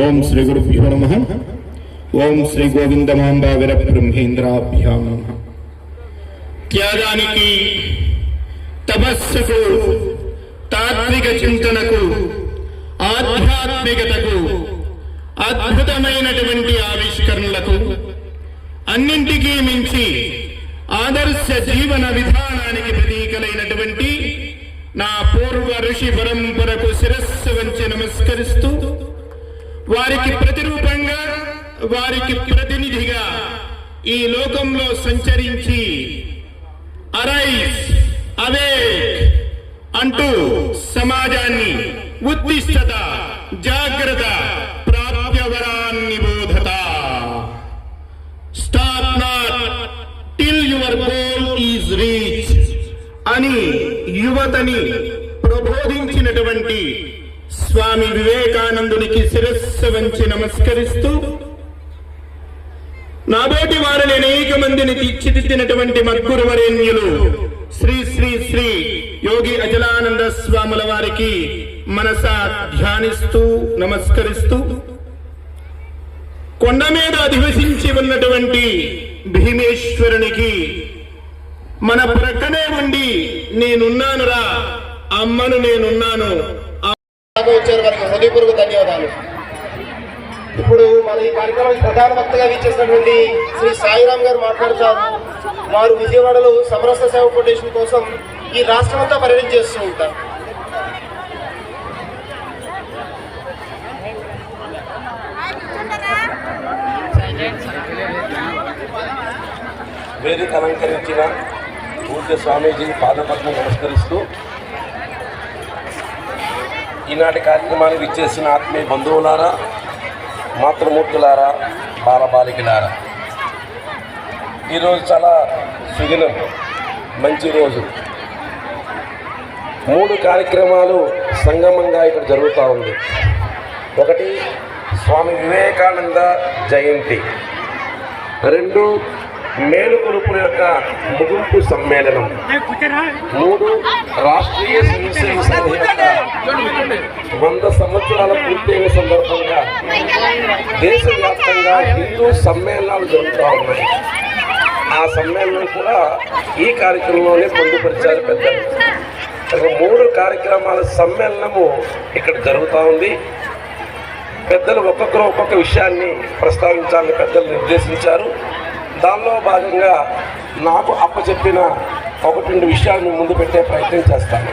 ఓం శ్రీ గురుభ్యో నమ ఓం శ్రీ గోవిందమాంబా వీర బ్రహ్మేంద్రాభ్యాం నమ త్యాగానికి తపస్సుకు తాత్విక చింతనకు ఆధ్యాత్మికతకు అద్భుతమైనటువంటి ఆవిష్కరణలకు అన్నింటికీ మించి ఆదర్శ జీవన విధానానికి ప్రతీకలైనటువంటి నా పూర్వ ఋషి పరంపరకు శిరస్సు వంచి నమస్కరిస్తూ వారికి ప్రతిరూపంగా వారికి ప్రతినిధిగా ఈ లోకంలో సంచరించి అరైస్ అవే అంటూ సమాజాన్ని ఉద్దిష్టత జాగ్రత్త ప్రాప్యవరాన్ని బోధత. Stop not till your goal is reach అని యువతని ప్రబోధించినటువంటి స్వామి వివేకానందునికి శిరస్సు వంచి నమస్కరిస్తూ నాబోటి వారిని అనేక మందిని తీర్చిదిద్దినటువంటి మద్గురు వరేణ్యులు శ్రీ శ్రీ శ్రీ యోగి అజలానంద స్వాముల వారికి మనస ధ్యానిస్తూ నమస్కరిస్తూ కొండ మీద అధివసించి ఉన్నటువంటి భీమేశ్వరునికి మన ప్రక్కనే ఉండి నేనున్నానురా అమ్మను నేనున్నాను హృదయపూర్వక ధన్యవాదాలు. ఇప్పుడు మన ఈ కార్యక్రమానికి ప్రధాన వక్తగా వీచేసినటువంటి శ్రీ సాయిరామ్ గారు మాట్లాడతారు. వారు విజయవాడలో సమరస సేవ ఫౌండేషన్ కోసం ఈ రాష్ట్రం అంతా పర్యటన చేస్తూ ఉంటారు. వేదిక అలంకరించిన పూజ్య స్వామీజీ పాదపద్మ నమస్కరిస్తూ ఈనాటి కార్యక్రమానికి ఇచ్చేసిన ఆత్మీయ బంధువులారా మాతృమూర్తులారా బాలబాలికలారా. ఈరోజు చాలా సుదినం మంచి రోజు. మూడు కార్యక్రమాలు సంగమంగా ఇక్కడ జరుగుతూ ఉంది. ఒకటి స్వామి వివేకానంద జయంతి. రెండు మేలుకొలుపుల యొక్క ముగింపు సమ్మేళనం. మూడు రాష్ట్రీయ స్వయం సంఘ వంద సంవత్సరాల పూర్తయిన సందర్భంగా దేశవ్యాప్తంగా హిందూ సమ్మేళనాలు జరుగుతూ ఉన్నాయి. ఆ సమ్మేళనం కూడా ఈ కార్యక్రమంలోనే పొందుపరిచారు పెద్దలు. మూడు కార్యక్రమాల సమ్మేళనము ఇక్కడ జరుగుతూ ఉంది. పెద్దలు ఒక్కొక్కరు ఒక్కొక్క విషయాన్ని ప్రస్తావించాలని పెద్దలు నిర్దేశించారు. దానిలో భాగంగా నాకు అప్పచెప్పిన ఒకటి రెండు విషయాలను ముందు పెట్టే ప్రయత్నం చేస్తాను.